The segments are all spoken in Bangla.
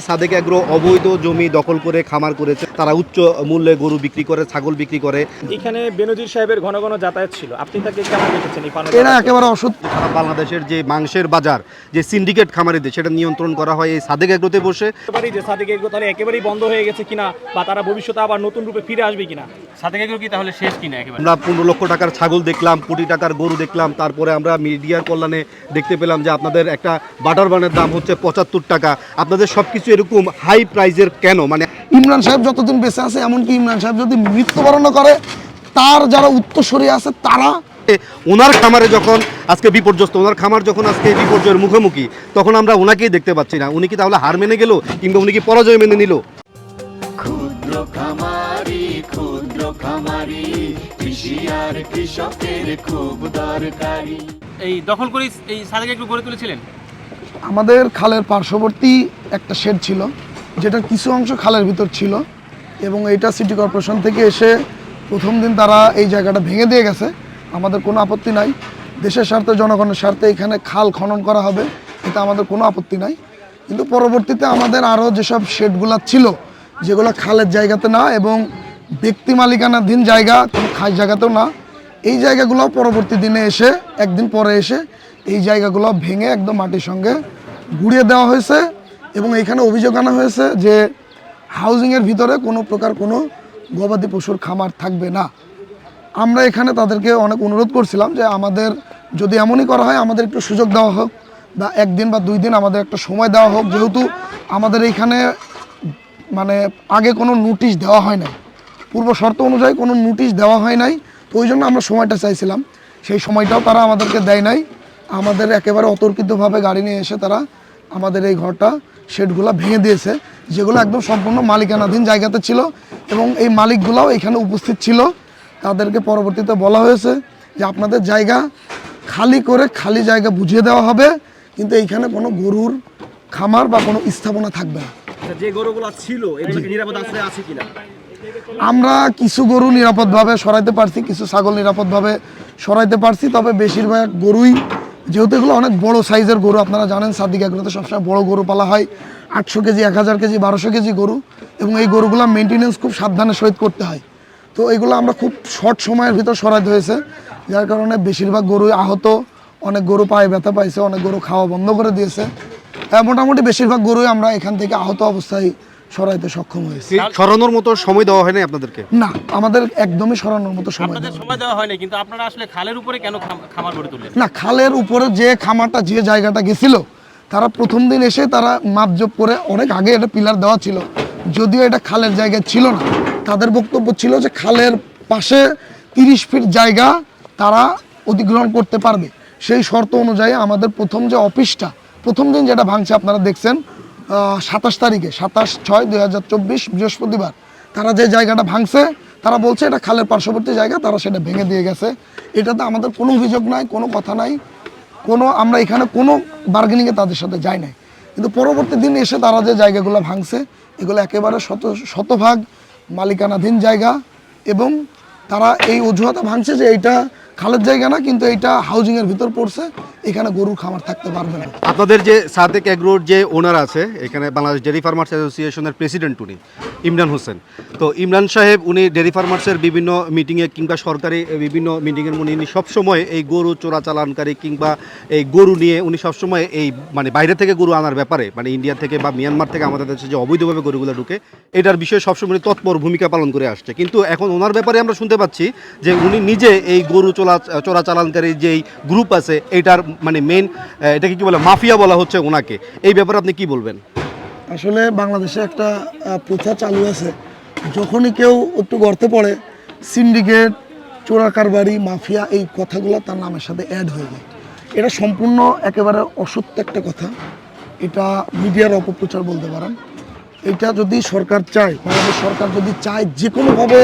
সাদেক এগ্রো অবৈধ জমি দখল করে খামার করেছে। তারা উচ্চ মূল্যে গরু বিক্রি করে ছাগল বিক্রি করে। এখানে বেনজির সাহেবের ঘন ঘন যাতায়াত ছিল। আপনি তাকে কেমন দেখেছেন এরা একেবারে অসত্য সারা বাংলাদেশের যে মাংসের বাজার যে সিন্ডিকেট খামারিদের সেটা নিয়ন্ত্রণ করা হয় এই সাদেক এগ্রোতে বসে। একেবারেই যে সাদেক এগুলো তাহলে একেবারেই বন্ধ হয়ে গেছে কিনা বা তারা ভবিষ্যতে আবার নতুন রূপে ফিরে আসবে কিনা? সাথে এগুলো কি তাহলে শেষ কিনা একেবারে? আমরা পনেরো লক্ষ টাকার ছাগল দেখলাম কোটি টাকার গরু দেখলাম তারপরে আমরা মিডিয়ার কল্যাণে দেখতে পেলাম যে আপনাদের একটা বাটার বানের দাম হচ্ছে পঁচাত্তর টাকা। আপনাদের সব কিছু এরকম হাই প্রাইজের কেন? মানে ইমরান সাহেব যতদিন বেঁচে আছে এমনকি ইমরান সাহেব যদি মৃত্যুবরণ করে তার যারা উত্তরসূরি আছে তারা ওনার খামারে যখন আজকে বিপর্যস্ত ওনার খামার যখন আজকে বিপর্যয়ের মুখোমুখি তখন আমরা ওনাকেই দেখতে পাচ্ছি না। উনি কি তাহলে হার মেনে গেল কিংবা উনি কি পরাজয় মেনে নিল? ক্ষুদ্র খামারি ক্ষুদ্র খামারি কৃষি আর কৃষকের খুব দরকারি। এই দখল করে এই সাদেক এগুলো গড়ে তুলেছিলেন? আমাদের খালের পার্শ্ববর্তী একটা শেড ছিল যেটার কিছু অংশ খালের ভিতর ছিল এবং এইটা সিটি কর্পোরেশন থেকে এসে প্রথম দিন তারা এই জায়গাটা ভেঙে দিয়ে গেছে। আমাদের কোনো আপত্তি নাই। দেশের স্বার্থে, জনগণের স্বার্থে এখানে খাল খনন করা হবে, এটা আমাদের কোনো আপত্তি নাই। কিন্তু পরবর্তীতে আমাদের আরও যেসব শেডগুলো ছিল, যেগুলো খালের জায়গাতে না এবং ব্যক্তি মালিকানাধীন জায়গা, কোনো খাস জায়গাতেও না, এই জায়গাগুলো পরবর্তী দিনে এসে, একদিন পরে এসে এই জায়গাগুলো ভেঙে একদম মাটির সঙ্গে গুড়িয়ে দেওয়া হয়েছে এবং এখানে অভিযোগ আনা হয়েছে যে হাউজিংয়ের ভিতরে কোনো প্রকার কোনো গবাদি পশুর খামার থাকবে না। আমরা এখানে তাদেরকে অনেক অনুরোধ করছিলাম যে আমাদের যদি এমনই করা হয়, আমাদের একটু সুযোগ দেওয়া হোক বা একদিন বা দুই দিন আমাদের একটা সময় দেওয়া হোক। যেহেতু আমাদের এইখানে মানে আগে কোনো নোটিশ দেওয়া হয় নাই। পূর্ব শর্ত অনুযায়ী কোনো নোটিশ দেওয়া হয় নাই। তো ওই জন্য আমরা সময়টা চাইছিলাম। সেই সময়টাও তারা আমাদেরকে দেয় নাই। আমাদের একেবারে অতর্কিতভাবে গাড়ি নিয়ে এসে তারা আমাদের এই ঘরটা শেডগুলো ভেঙে দিয়েছে যেগুলো একদম সম্পূর্ণ মালিকানাধীন জায়গাতে ছিল এবং এই মালিকগুলাও এখানে উপস্থিত ছিল। তাদেরকে পরবর্তীতে বলা হয়েছে যে আপনাদের জায়গা খালি করে খালি জায়গা বুঝিয়ে দেওয়া হবে কিন্তু এইখানে কোনো গরুর খামার বা কোনো স্থাপনা থাকবে না। যে গরুগুলো ছিল নিরাপদ আশ্রয় আছে কিনা? আমরা কিছু গরু নিরাপদভাবে সরাইতে পারছি কিছু ছাগল নিরাপদভাবে সরাইতে পারছি তবে বেশিরভাগ গরুই যেহেতু এগুলো অনেক বড় সাইজের গরু, আপনারা জানেন সাদিক এগুলোতে সবসময় বড় গরু পালা হয়। আটশো কেজি, এক হাজার কেজি, বারোশো কেজি গরু এবং এই গরুগুলো মেনটেনেন্স খুব সাবধানের সহিত করতে হয়। তো এগুলো আমরা খুব শর্ট সময়ের ভিতর সরাইতে হয়েছে যার কারণে বেশিরভাগ গরুই আহত, অনেক গরু পায়ে ব্যথা পাইছে, অনেক গরু খাওয়া বন্ধ করে দিয়েছে। মোটামুটি বেশিরভাগ গরুই আমরা এখান থেকে আহত অবস্থায় সরাইতে সক্ষম হয়েছি। সরানোর মতো সময় দেওয়া হয় না আপনাদেরকে? না আমাদের একদমই সরানোর মতো সময় আপনাদের দেওয়া সময় দেওয়া হয়নি কিন্তু আপনারা আসলে খালের উপরে কেন খাম- খামার গড়ে তুললেন? না খালের উপরে যে খামারটা যে জায়গাটা গেছিল তারা প্রথম দিন এসে তারা মাপজোপ করে অনেক আগে এটা পিলার দেওয়া ছিল। যদিও এটা খালের জায়গায় ছিল না তাদের বক্তব্য ছিল যে খালের পাশে তিরিশ ফিট জায়গা তারা অধিগ্রহণ করতে পারবে। সেই শর্ত অনুযায়ী আমাদের প্রথম যে অফিসটা প্রথম দিন যেটা ভাঙছে আপনারা দেখছেন সাতাশ তারিখে, সাতাশ ছয় দুই হাজার চব্বিশ বৃহস্পতিবার। তারা যে জায়গাটা ভাঙছে, তারা বলছে এটা খালের পার্শ্ববর্তী জায়গা, তারা সেটা ভেঙে দিয়ে গেছে। এটাতে আমাদের কোনো অভিযোগ নাই, কোনো কথা নাই। কোনো, আমরা এখানে কোনো বার্গেনিংয়ে তাদের সাথে যাই নাই। কিন্তু পরবর্তী দিন এসে তারা যে জায়গাগুলো ভাঙছে, এগুলো একেবারে শত, শতভাগ মালিকানাধীন জায়গা এবং তারা এই অজুহাতে ভাঙছে যে এইটা খালের জায়গা না, কিন্তু এইটা হাউজিংয়ের ভিতর পড়ছে, এখানে গরুর খামার থাকতে পারবে না। আপনাদের যে সাদেক এগ্রোর যে ওনার আছে, এখানে বাংলাদেশ ডেরি ফার্মার্স অ্যাসোসিয়েশনের প্রেসিডেন্ট উনি, ইমরান হোসেন। তো ইমরান সাহেব, উনি ডেরি ফার্মার্সের বিভিন্ন মিটিংয়ে কিংবা সরকারি বিভিন্ন মিটিংয়ের মধ্যে উনি সবসময় এই গরু চোরাচালানকারী কিংবা এই গরু নিয়ে উনি সবসময় এই মানে বাইরে থেকে গরু আনার ব্যাপারে মানে ইন্ডিয়া থেকে বা মিয়ানমার থেকে আমাদের দেশে যে অবৈধভাবে গরুগুলো ঢুকে, এটার বিষয়ে সবসময় তৎপর ভূমিকা পালন করে আসছে। কিন্তু এখন ওনার ব্যাপারে আমরা শুনতে পাচ্ছি যে উনি নিজে এই গরু চোরা চোরাচালানকারী যেই গ্রুপ আছে এটার মানে মেন এটাকে কি বলে, মাফিয়া বলা হচ্ছে ওনাকে। এই ব্যাপারে আপনি কি বলবেন? আসলে বাংলাদেশে একটা প্রথা চালু আছে। যখনই কেউ একটু গর্তে পড়ে সিন্ডিকেট চোরা কারবারি, মাফিয়া, এই কথাগুলো তার নামের সাথে অ্যাড হয়ে যায়। এটা সম্পূর্ণ একেবারে অসত্য একটা কথা। এটা মিডিয়ার অপপ্রচার বলতে পারেন। এটা যদি সরকার চায়, বাংলাদেশ সরকার যদি চায় যে কোনোভাবে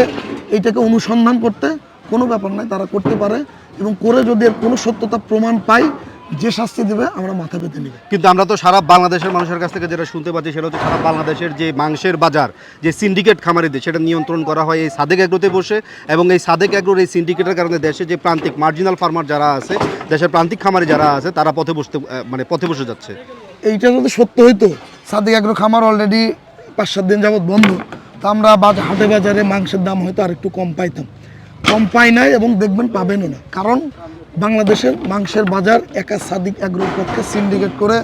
এটাকে অনুসন্ধান করতে কোনো ব্যাপার নাই তারা করতে পারে এবং করে যদি এর কোনো সত্যতা প্রমাণ পাই যে শাস্তি দেবে আমরা মাথা পেতে নিবে। কিন্তু আমরা তো সারা বাংলাদেশের মানুষের কাছ থেকে যেটা শুনতে পাচ্ছি সেটা হচ্ছে সারা বাংলাদেশের যে মাংসের বাজার যে সিন্ডিকেট খামারিদের সেটা নিয়ন্ত্রণ করা হয় এই সাদেক অ্যাগ্রোতে বসে এবং এই সাদেক অ্যাগ্রোর এই সিন্ডিকেটের কারণে দেশে যে প্রান্তিক মার্জিনাল ফার্মার যারা আছে দেশের প্রান্তিক খামারি যারা আছে তারা পথে বসতে মানে পথে বসে যাচ্ছে। এইটা যদি সত্য হইতো সাদেক অ্যাগ্রো খামার অলরেডি পাঁচ সাত দিন যাবত বন্ধ তা আমরা বাজার হাটে বাজারে মাংসের দাম হয়তো আর একটু কম পাইতাম। কম পাই নাই এবং দেখবেন পাবেনও না। কারণ বাংলাদেশের মাংসের বাজার একা সাদিক অ্যাগ্রোর পক্ষে সিন্ডিকেট করে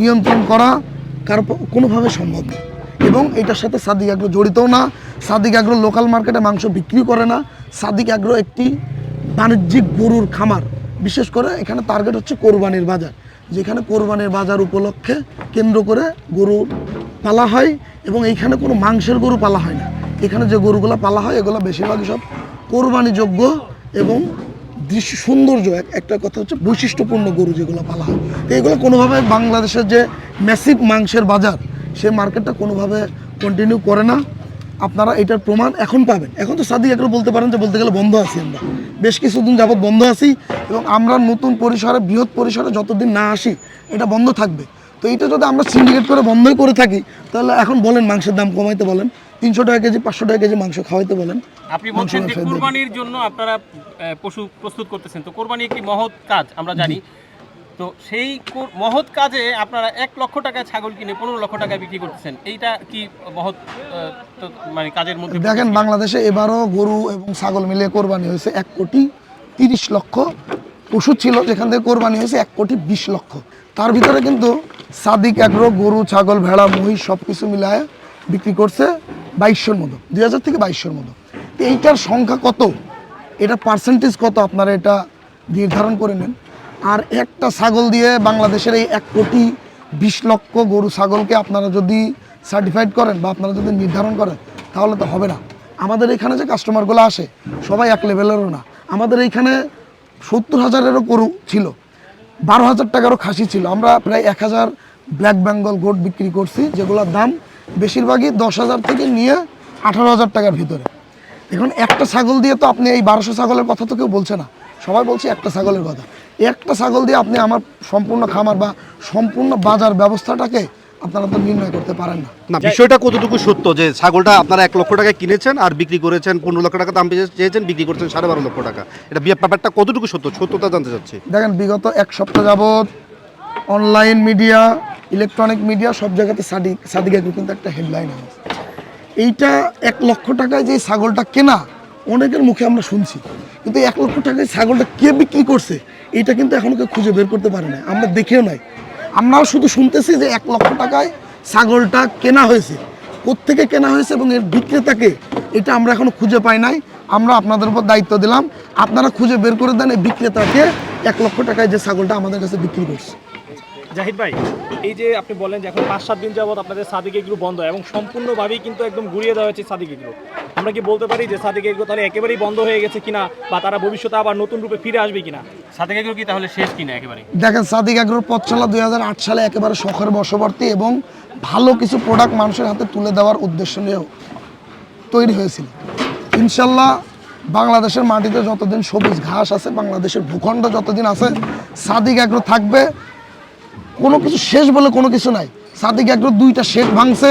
নিয়ন্ত্রণ করা কারও কোনোভাবে সম্ভব না। এবং এটার সাথে সাদিক অ্যাগ্রো জড়িতও না। সাদিক অ্যাগ্রো লোকাল মার্কেটে মাংস বিক্রি করে না। সাদিক অ্যাগ্রো একটি বাণিজ্যিক গরুর খামার। বিশেষ করে এখানে টার্গেট হচ্ছে কোরবানির বাজার। যেখানে কোরবানির বাজার উপলক্ষে কেন্দ্র করে গরু পালা হয় এবং এইখানে কোনো মাংসের গরু পালা হয় না। এখানে যে গরুগুলো পালা হয়, এগুলো বেশিরভাগই সব কোরবানিযোগ্য এবং দৃশ্য সৌন্দর্য এক- একটা কথা হচ্ছে বৈশিষ্ট্যপূর্ণ গরু যেগুলো পালা হয়। তো এগুলো কোনোভাবে বাংলাদেশের যে ম্যাসিভ মাংসের বাজার, সে মার্কেটটা কোনোভাবে কন্টিনিউ করে না। আপনারা এটার প্রমাণ এখন পাবেন। এখন তো সাদিক একবার বলতে পারেন যে বলতে গেলে বন্ধ আছি আমরা। বেশ কিছুদিন যাবত বন্ধ আছি এবং আমরা নতুন পরিসরে, বৃহৎ পরিসরে যতদিন না আসি, এটা বন্ধ থাকবে। তো এটা যদি আমরা সিন্ডিকেট করে বন্ধই করে থাকি, তাহলে এখন বলেন মাংসের দাম কমাইতে বলেন। তিনশো টাকা কেজি পাঁচশো টাকা কেজি মাংস খাওয়াইতে বলেন। আপনি বলছেন যে কোরবানির জন্য আপনারা পশু প্রস্তুত করতেছেন। তো কোরবানি একটি মহৎ কাজ আমরা জানি। তো সেই মহৎ কাজে আপনারা এক লক্ষ টাকায় ছাগল কিনে পনেরো লক্ষ টাকায় বিক্রি করতেছেন। এইটা কি মহৎ মানে কাজের মধ্যে দেখেন বাংলাদেশে এবারও গরু এবং ছাগল মিলিয়ে কোরবানি হয়েছে এক কোটি তিরিশ লক্ষ। পশু ছিল যেখান থেকে কোরবানি হয়েছে এক কোটি বিশ লক্ষ। তার ভিতরে কিন্তু সাদিক এগ্রো গরু ছাগল ভেড়া মহিষ সব কিছু মিলায় বিক্রি করছে বাইশশোর মতো, দুই হাজার থেকে বাইশশোর মতো। তো এইটার সংখ্যা কত? এটা পার্সেন্টেজ কত আপনারা এটা নির্ধারণ করে নেন। আর একটা ছাগল দিয়ে বাংলাদেশের এই এক কোটি বিশ লক্ষ গরু ছাগলকে আপনারা যদি সার্টিফাইড করেন বা আপনারা যদি নির্ধারণ করেন, তাহলে তো হবে না। আমাদের এখানে যে কাস্টমারগুলো আসে, সবাই এক লেভেলেরও না। আমাদের এইখানে সত্তর হাজারেরও গরু ছিল, বারো হাজার টাকারও খাসি ছিল। আমরা প্রায় এক হাজার ব্ল্যাক বেঙ্গল গোট বিক্রি করছি, যেগুলোর দাম বেশিরভাগই দশ হাজার থেকে নিয়ে আঠারো হাজার টাকার ভিতরে। এখন একটা ছাগল দিয়ে তো আপনি এই বারোশো ছাগলের কথা তো কেউ বলছে না। সবাই বলছে একটা ছাগলের কথা। একটা ছাগল দিয়ে আপনি আমার সম্পূর্ণ খামার বা সম্পূর্ণ বাজার ব্যবস্থাটাকে আপনারা তো নির্ণয় করতে পারেন না। না বিষয়টা কতটুকু সত্য যে ছাগলটা আপনারা এক লক্ষ টাকায় কিনেছেন আর বিক্রি করেছেন পনেরো লক্ষ টাকা দাম চেয়েছেন বিক্রি করেছেন সাড়ে বারো লক্ষ টাকা? এটা ব্যাপারটা কতটুকু সত্য? সত্যতা জানতে চাচ্ছি। দেখেন বিগত এক সপ্তাহ যাবৎ অনলাইন মিডিয়া ইলেকট্রনিক মিডিয়া সব জায়গাতে সাদিক সাদিক কিন্তু একটা হেডলাইন আছে। এইটা এক লক্ষ টাকায় যে ছাগলটা কেনা, অনেকের মুখে আমরা শুনছি। কিন্তু এক লক্ষ টাকায় ছাগলটা কে বিক্রি করছে, এইটা কিন্তু এখনও কেউ খুঁজে বের করতে পারে না আমরা দেখেও নাই। আমরাও শুধু শুনতেছি যে এক লক্ষ টাকায় ছাগলটা কেনা হয়েছে। কোত্থেকে কেনা হয়েছে এবং এর বিক্রেতাকে এটা আমরা এখনও খুঁজে পাই নাই। আমরা আপনাদের উপর দায়িত্ব দিলাম। আপনারা খুঁজে বের করে দেন এই বিক্রেতাকে এক লক্ষ টাকায় যে ছাগলটা আমাদের কাছে বিক্রি করছে। জাহিদ ভাই, এই যে আপনি বলেন যে এখন পাঁচ সাত দিন যাবত আপনাদের সাদিক এগ্রো বন্ধ এবং সম্পূর্ণভাবেই কিন্তু একদম ঘুরিয়ে দেওয়া হয়েছে সাদিক এগ্রো। আমরা কি বলতে পারি যে সাদিক এগ্রো তাহলে একেবারেই বন্ধ হয়ে গেছে কিনা বা তারা ভবিষ্যতে আবার নতুন রূপে ফিরে আসবে কিনা? সাদিক এগুলো কি তাহলে শেষ কিনা একেবারে দেখেন, সাদিক আগ্রোর পথ চলা দুই সালে একেবারে শখের বশবর্তী এবং ভালো কিছু প্রোডাক্ট মানুষের হাতে তুলে দেওয়ার উদ্দেশ্য নিয়েও তৈরি হয়েছিল। ইনশাল্লাহ বাংলাদেশের মাটিতে যতদিন সবুজ ঘাস আছে, বাংলাদেশের ভূখণ্ড যতদিন আছে, সাদিক আগ্রো থাকবে। কোনো কিছু শেষ বলে কোনো কিছু নাই। সাদিক আগ্রো দুইটা শেড ভাঙছে।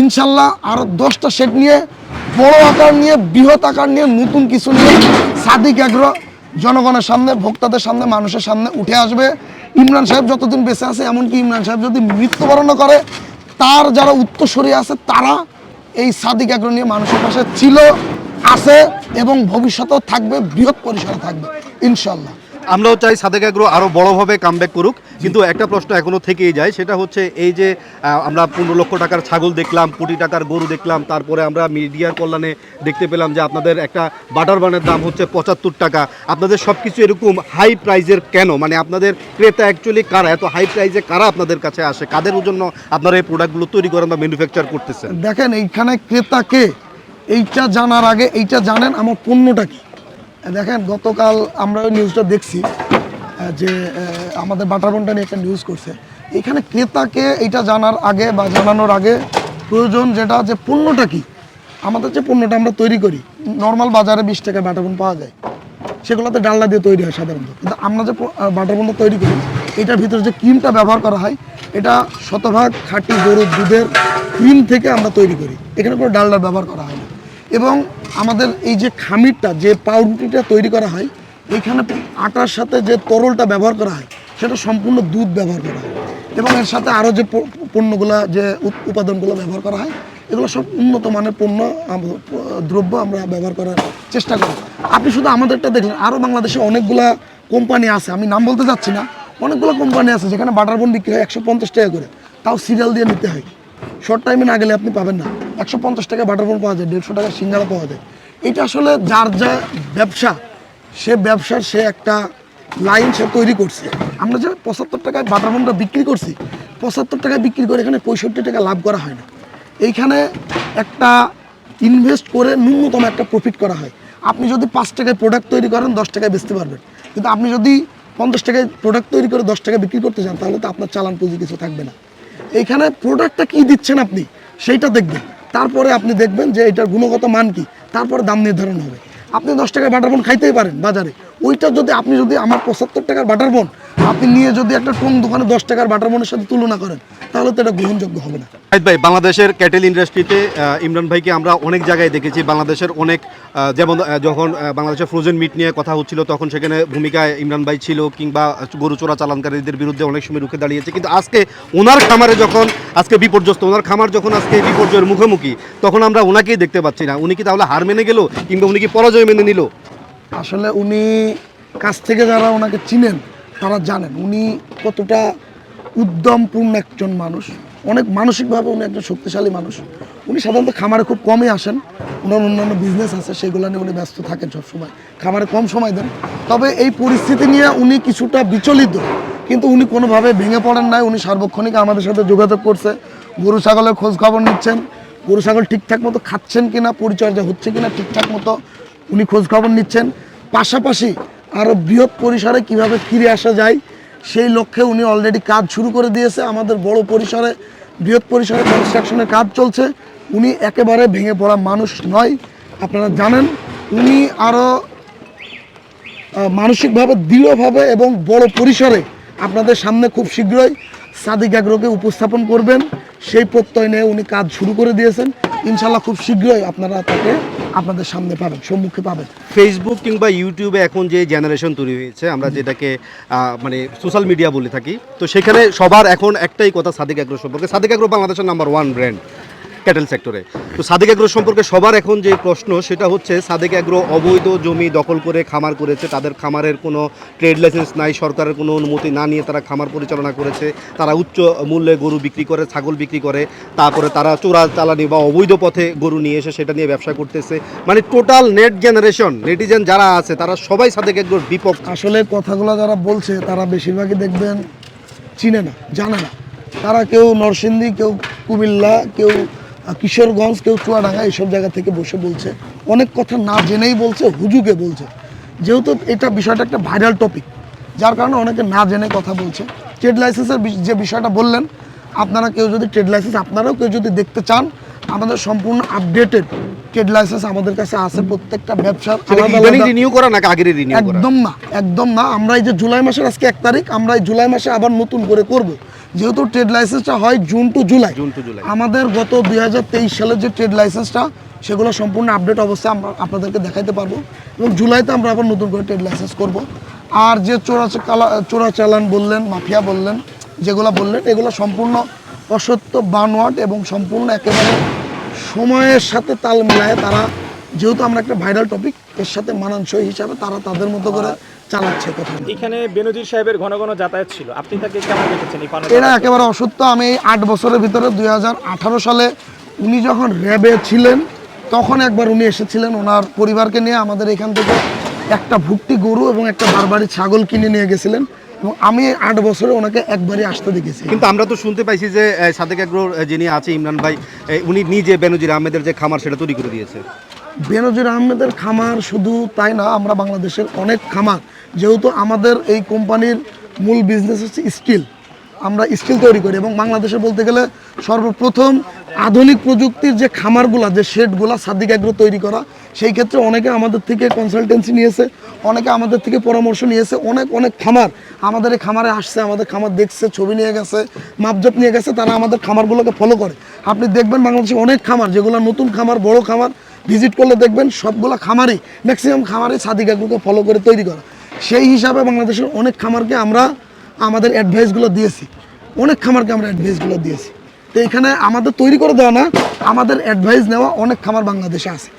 ইনশাল্লাহ আরও দশটা শেড নিয়ে, বড় আকার নিয়ে, বৃহৎ আকার নিয়ে নতুন কিছু নিয়ে সাদিক আগ্রো জনগণের সামনে, ভোক্তাদের সামনে, মানুষের সামনে উঠে আসবে। ইমরান সাহেব যতদিন বেঁচে আছে, এমনকি ইমরান সাহেব যদি মৃত্যুবরণ করে, তার যারা উত্তরসূরি আছে, তারা এই সাদিক আগ্রহ নিয়ে মানুষের পাশে ছিল, আছে এবং ভবিষ্যতেও থাকবে, বৃহৎ পরিসরে থাকবে, ইনশাল্লাহ। আমরাও চাই সাদেক আগ্রো আরও বড়ভাবে কামব্যাক করুক। কিন্তু একটা প্রশ্ন এখনও থেকেই যায় সেটা হচ্ছে এই যে আমরা পনেরো লক্ষ টাকার ছাগল দেখলাম কোটি টাকার গরু দেখলাম তারপরে আমরা মিডিয়ার কল্যাণে দেখতে পেলাম যে আপনাদের একটা বাটার বানের দাম হচ্ছে পঁচাত্তর টাকা। আপনাদের সব কিছু এরকম হাই প্রাইজের কেন? মানে আপনাদের ক্রেতা অ্যাকচুয়ালি কারা? এত হাই প্রাইজে কারা আপনাদের কাছে আসে? কাদের জন্য আপনারা এই প্রোডাক্টগুলো তৈরি করেন বা ম্যানুফ্যাকচার করতেছেন? দেখেন এইখানে ক্রেতাকে এইটা জানার আগে এইটা জানেন আমার পণ্যটা কি? দেখেন, গতকাল আমরা ওই নিউজটা দেখছি যে আমাদের বাটারবনটা নিয়ে একটা নিউজ করছে। এখানে ক্রেতাকে এইটা জানার আগে বা জানানোর আগে প্রয়োজন যেটা যে পণ্যটা কি? আমাদের যে পণ্যটা আমরা তৈরি করি নর্মাল বাজারে বিশ টাকা বাটারবন পাওয়া যায়। সেগুলোতে ডালনা দিয়ে তৈরি হয় সাধারণত। কিন্তু আমরা যে বাটার পণ্য তৈরি করি, এটার ভিতরে যে ক্রিমটা ব্যবহার করা হয়, এটা শতভাগ খাঁটি গরুর দুধের ক্রিম থেকে আমরা তৈরি করি। এখানে কোনো ডালডার ব্যবহার করা হয় না। এবং আমাদের এই যে খামিরটা, যে পাউরুটিটা তৈরি করা হয় এখানে আটার সাথে যে তরলটা ব্যবহার করা হয়, সেটা সম্পূর্ণ দুধ ব্যবহার করা হয়। এবং এর সাথে আরও যে পণ্যগুলো, যে উপাদানগুলো ব্যবহার করা হয়, এগুলো সব উন্নত মানের পণ্য দ্রব্য আমরা ব্যবহার করার চেষ্টা করি। আপনি শুধু আমাদেরটা দেখলেন আরও বাংলাদেশে অনেকগুলা কোম্পানি আছে, আমি নাম বলতে চাচ্ছি না, অনেকগুলো কোম্পানি আছে যেখানে বাটার বোন বিক্রি হয় একশো পঞ্চাশ টাকা করে, তাও সিরিয়াল দিয়ে নিতে হয়। শর্ট টাইমে না গেলে আপনি পাবেন না। একশো পঞ্চাশ টাকা বাটার বোন পাওয়া যায়, দেড়শো টাকা সিঙ্গারা পাওয়া যায়। এটা আসলে যার যা ব্যবসা, সে ব্যবসার সে একটা লাইন সে তৈরি করছে। আমরা যে পঁচাত্তর টাকায় বাটার বোনটা বিক্রি করছি, পঁচাত্তর টাকায় বিক্রি করে এখানে পঁয়ষট্টি টাকা লাভ করা হয় না। এইখানে একটা ইনভেস্ট করে ন্যূনতম একটা প্রফিট করা হয়। আপনি যদি পাঁচ টাকায় প্রোডাক্ট তৈরি করেন, দশ টাকায় বেচতে পারবেন। কিন্তু আপনি যদি পঞ্চাশ টাকায় প্রোডাক্ট তৈরি করে দশ টাকা বিক্রি করতে চান, তাহলে তো আপনার চালান পুঁজি কিছু থাকবে না। এইখানে প্রোডাক্টটা কি দিচ্ছেন আপনি, সেইটা দেখবেন। তারপরে আপনি দেখবেন যে এটার গুণগত মান কি, তারপরে দাম নির্ধারণ হবে। আপনি দশ টাকার বাটার বোন খাইতেই পারেন বাজারে। ওইটা যদি আপনি যদি আমার পঁচাত্তর টাকার বাটার বোন আপনি নিয়ে যদি একটা টং দোকানে দশ টাকার বাটার বোনের সাথে তুলনা করেন তাহলে তো এটা গ্রহণযোগ্য হবে না। শাহিদ ভাই বাংলাদেশের ক্যাটেল ইন্ডাস্ট্রিতে ইমরান ভাইকে আমরা অনেক জায়গায় দেখেছি। বাংলাদেশের অনেক যেমন যখন বাংলাদেশের ফ্রোজেন মিট নিয়ে কথা হচ্ছিল তখন সেখানে ভূমিকায় ইমরান ভাই ছিল কিংবা গরু চোরা চালানকারীদের বিরুদ্ধে অনেক সময় রুখে দাঁড়িয়েছে। কিন্তু আজকে ওনার খামারে যখন আজকে বিপর্যস্ত ওনার খামার যখন আজকে বিপর্যয়ের মুখোমুখি তখন আমরা ওনাকেই দেখতে পাচ্ছি না। উনি কি তাহলে হার মেনে গেল কিংবা উনি কি পরাজয় মেনে নিল? আসলে উনি কাছ থেকে যারা ওনাকে চিনেন তারা জানেন। উনি কতটা উদ্যমপূর্ণ একজন মানুষ। অনেক মানসিকভাবে উনি একজন শক্তিশালী মানুষ। উনি সাধারণত খামারে খুব কমই আসেন। ওনার অন্যান্য বিজনেস আছে, সেগুলো নিয়ে উনি ব্যস্ত থাকেন সবসময়। খামারে কম সময় দেন। তবে এই পরিস্থিতি নিয়ে উনি কিছুটা বিচলিত। কিন্তু উনি কোনোভাবে ভেঙে পড়েন নাই। উনি সার্বক্ষণিক আমাদের সাথে যোগাযোগ করছে। গরু ছাগলের খোঁজ খবর নিচ্ছেন। গরু ছাগল ঠিকঠাক মতো খাচ্ছেন কিনা, পরিচর্যা হচ্ছে কিনা ঠিকঠাক মতো উনি খোঁজ খবর নিচ্ছেন। পাশাপাশি আরও বৃহৎ পরিসরে কীভাবে ফিরে আসা যায়, সেই লক্ষ্যে উনি অলরেডি কাজ শুরু করে দিয়েছে। আমাদের বড় পরিসরে, বৃহৎ পরিসরে কনস্ট্রাকশনের কাজ চলছে। উনি একেবারে ভেঙে পড়া মানুষ নয়, আপনারা জানেন। উনি আরও মানসিকভাবে দৃঢ়ভাবে এবং বড় পরিসরে আপনাদের সামনে খুব শীঘ্রই সাদিক আগ্রহকে উপস্থাপন করবেন। সেই প্রত্যয় নিয়ে উনি কাজ শুরু করে দিয়েছেন। ইনশাল্লাহ খুব শীঘ্রই আপনারা তাকে আপনাদের সামনে পাবেন, সম্মুখে পাবেন। ফেসবুক কিংবা ইউটিউবে এখন যে জেনারেশন তৈরি হয়েছে, আমরা যেটাকে মানে সোশ্যাল মিডিয়া বলে থাকি, তো সেখানে সবার এখন একটাই কথা, সাদিক আগ্রহ সম্পর্কে। সাদিক আগ্রহ বাংলাদেশের নাম্বার ওয়ান ব্র্যান্ড ক্যাটেল সেক্টরে তো সাদেক অ্যাগ্রো সম্পর্কে সবার এখন যে প্রশ্ন, সেটা হচ্ছে সাদেক অ্যাগ্রো অবৈধ জমি দখল করে খামার করেছে, তাদের খামারের কোনো ট্রেড লাইসেন্স নাই, সরকারের কোনো অনুমতি না নিয়ে তারা খামার পরিচালনা করেছে, তারা উচ্চ মূল্যে গরু বিক্রি করে, ছাগল বিক্রি করে, তারপরে তারা চোরা চালানি বা অবৈধ পথে গরু নিয়ে এসে সেটা নিয়ে ব্যবসা করতেছে। মানে টোটাল নেট জেনারেশন নেটিজেন যারা আছে, তারা সবাই সাদেক অ্যাগ্রোর বিপক্ষে। আসলে কথাগুলো যারা বলছে, তারা বেশিরভাগই দেখবেন চিনে না, জানে না। তারা কেউ নরসিংদী, কেউ কুমিল্লা, কেউ কিশোরগঞ্জ কেউ চুয়াডাঙ্গা এইসব জায়গা থেকে বসে বলছে অনেক কথা না জেনেই বলছে হুজুকে বলছে। যেহেতু এটা বিষয়টা একটা ভাইরাল টপিক যার কারণে অনেকে না জেনে কথা বলছে। ট্রেড লাইসেন্সের যে বিষয়টা বললেন আপনারা কেউ যদি ট্রেড লাইসেন্স আপনারাও কেউ যদি দেখতে চান আমাদের সম্পূর্ণ আপডেটেড ট্রেড লাইসেন্স আমাদের কাছে আছে প্রত্যেকটা ব্যবসার রিনিউ করা নাকি আগের রিনিউ একদম না একদম না আমরা এই যে জুলাই মাসের আজকে এক তারিখ আমরা এই জুলাই মাসে আবার নতুন করে করব। যেহেতু ট্রেড লাইসেন্সটা হয় June to July June to July. আমাদের গত দুই হাজার তেইশ সালের যে ট্রেড লাইসেন্সটা সেগুলো সম্পূর্ণ আপডেট অবস্থায় আমরা আপনাদেরকে দেখাইতে পারব। এবং জুলাইতে আমরা আবার নতুন করে ট্রেড লাইসেন্স করব। আর যে চোরা চোরা চালান বললেন মাফিয়া বললেন যেগুলো বললেন এগুলো সম্পূর্ণ অসত্য বানোয়াট এবং সম্পূর্ণ একেবারে সময়ের সাথে তাল মিলায় তারা যেহেতু আমরা একটা ভাইরাল টপিক এর সাথে মানানসই হিসাবে তারা তাদের মতো করে চালাচ্ছে কথা এখানে বেনজির সাহেবের ঘন ঘন যাতায়াত ছিল। আপনি তাকে কেমন দেখেছেন এরা একেবারে অসত্য আমি আট বছরের ভিতরে দুই সালে উনি যখন র্যাবে ছিলেন তখন একবার উনি এসেছিলেন ওনার পরিবারকে নিয়ে। আমাদের এখান থেকে একটা ভুট্টি গরু এবং একটা বারবারি ছাগল কিনে নিয়ে গেছিলেন। এবং আমি আট বছরে ওনাকে একবারই আসতে দেখেছি। কিন্তু আমরা তো শুনতে পাইছি যে সাদেক আগ্রোর আহ, যিনি আছে ইমরান ভাই উনি নিজে বেনজির আহমেদের যে খামার সেটা তৈরি করে দিয়েছে। বেনজির আহমেদের খামার শুধু তাই না, আমরা বাংলাদেশের অনেক খামার। যেহেতু আমাদের এই কোম্পানির মূল বিজনেস হচ্ছে স্টিল আমরা স্টিল তৈরি করি এবং বাংলাদেশে বলতে গেলে সর্বপ্রথম আধুনিক প্রযুক্তির যে খামারগুলা, যে শেডগুলা সাদিক আগ্রহ তৈরি করা, সেই ক্ষেত্রে অনেকে আমাদের থেকে কনসালটেন্সি নিয়েছে, অনেকে আমাদের থেকে পরামর্শ নিয়েছে, অনেক অনেক খামার আমাদের এই খামারে আসছে, আমাদের খামার দেখছে, ছবি নিয়ে গেছে মাপজপ নিয়ে গেছে, তারা আমাদের খামারগুলোকে ফলো করে। আপনি দেখবেন বাংলাদেশে অনেক খামার, যেগুলো নতুন খামার, বড় খামার ভিজিট করলে দেখবেন সবগুলো খামারই ম্যাক্সিমাম খামারই সাদিকাগুলোকে ফলো করে তৈরি করা। সেই হিসাবে বাংলাদেশের অনেক খামারকে আমরা আমাদের অ্যাডভাইসগুলো দিয়েছি। অনেক খামারকে আমরা অ্যাডভাইসগুলো দিয়েছি। তো এখানে আমাদের তৈরি করে দেওয়া না, আমাদের অ্যাডভাইস নেওয়া অনেক খামার বাংলাদেশে আছে।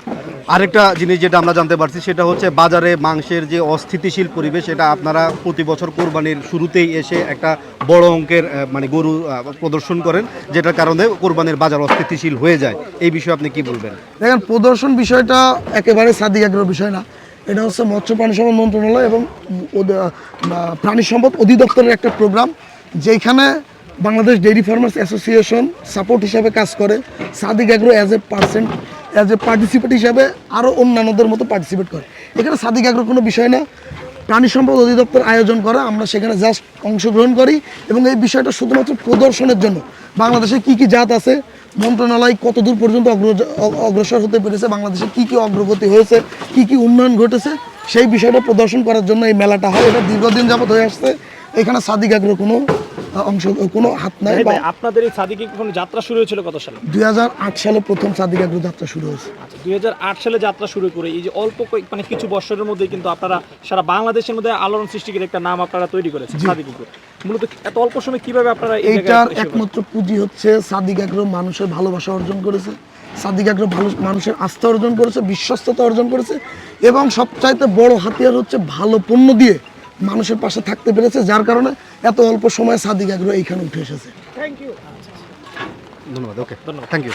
আরেকটা জিনিস যেটা আমরা জানতে পারছি, সেটা হচ্ছে বাজারে মাংসের যে অস্থিতিশীল পরিবেশ, এটা আপনারা প্রতি বছর কোরবানির শুরুতেই এসে একটা বড় অঙ্কের মানে গরু প্রদর্শন করেন, যেটার কারণে কোরবানির বাজার অস্থিতিশীল হয়ে যায়। এই বিষয়ে আপনি কি বলবেন? দেখেন, প্রদর্শন বিষয়টা একেবারে সাদিক আগ্রহ বিষয় না। এটা হচ্ছে মৎস্য প্রাণী সম্পদ মন্ত্রণালয় এবং প্রাণী সম্পদ অধিদপ্তরের একটা প্রোগ্রাম, যেখানে Bangladesh dairy farmers association support হিসাবে কাজ করে Sadiq agro as a percent as a participate হিসাবে আরও অন্যান্যদের মতো পার্টিসিপেট করে। এখানে সাদিক আগ্রহ কোনো বিষয় না। প্রাণী সম্পদ অধিদপ্তর আয়োজন করে, আমরা সেখানে জাস্ট অংশগ্রহণ করি এবং এই বিষয়টা শুধুমাত্র প্রদর্শনের জন্য। বাংলাদেশে কি কি জাত আছে, মন্ত্রণালয় কত দূর পর্যন্ত অগ্রসর হতে পেরেছে, বাংলাদেশে কি কি অগ্রগতি হয়েছে, কি কি উন্নয়ন ঘটেছে, সেই বিষয়টা প্রদর্শন করার জন্য এই মেলাটা হয়। এটা দীর্ঘদিন যাবত হয়ে আসছে। এখানে সাদিক আগ্রহ কোনো অংশ কোনো হাত নাই ভাই আপনাদের এই সাদিকে কোনো যাত্রা শুরু হয়েছিল কত সালে? দুই হাজার আট সালে প্রথম সাদিক আগ্রহ যাত্রা শুরু হয়েছে। আচ্ছা দুই সালে যাত্রা শুরু করে এই যে অল্প কয়েক মানে কিছু বছরের মধ্যে কিন্তু আপনারা সারা বাংলাদেশের মধ্যে আলোড়ন সৃষ্টির একটা নাম আপনারা তৈরি করেছেন সাদিক গ্রুপ মূলত এত অল্প সময় কীভাবে আপনারা এই এইটার একমাত্র পুঁজি হচ্ছে সাদিক আগ্রহ মানুষের ভালোবাসা অর্জন করেছে। সাদিক আগ্রহ ভালো মানুষের আস্থা অর্জন করেছে বিশ্বস্ততা অর্জন করেছে এবং সবচাইতে বড় হাতিয়ার হচ্ছে ভালো পণ্য দিয়ে মানুষের পাশে থাকতে পেরেছে যার কারণে এত অল্প সময়ে সাদিক আগ্রহ এইখানে উঠে এসেছে। থ্যাংক ইউ ধন্যবাদ ওকে ধন্যবাদ। Thank you